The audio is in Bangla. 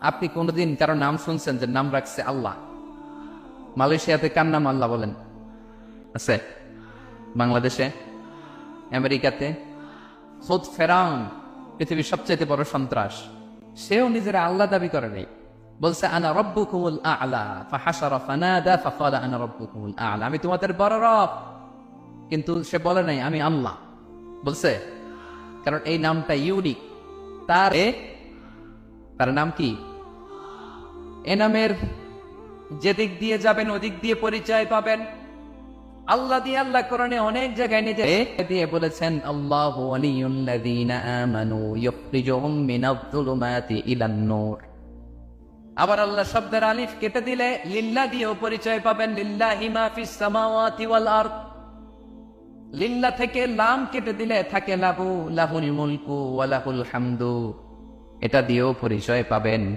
আপনি কোনোদিন কারও নাম শুনছেন যে নাম রাখছে আল্লাহ? মালয়েশিয়াতে কার নাম আল্লাহ বলেন? আছে। বাংলাদেশে, আমেরিকাতে, খোদ ফেরাউন, পৃথিবীর সবচেয়ে বড় সন্ত্রাস। সেও নিজের আল্লাহ দাবি করে নেই। বলছে, আনা রব্বুকুমুল আ'লা, ফাহাশারা ফানাদা, ফাকালা আনা রব্বুকুমুল আ'লা। আমি তোমাদের বড় রব। কিন্তু সে বলে নাই, আমি আল্লাহ। বলছে, কারণ এই নামটা ইউনিক। তার তার নাম কি? এ নামের যেদিক দিয়ে যাবেন, ওদিক দিয়ে পরিচয় পাবেন। আল্লাহ দিয়ে, আল্লাহ কোরআনে অনেক জায়গায় নিজে দিয়ে বলেছেন, আল্লাহ আবার আল্লাহ শব্দের আলিফ কেটে দিলে লিল্লা দিয়েও পরিচয় পাবেন, লিল্লাহি মা সামাওয়াতি ওয়াল লিল্লাহ থেকে লাম কেটে দিলে থাকে, লাহু, লাহুল মুলকু ওয়া লাহুল হামদু। এটা দিয়েও পরিচয় পাবেন।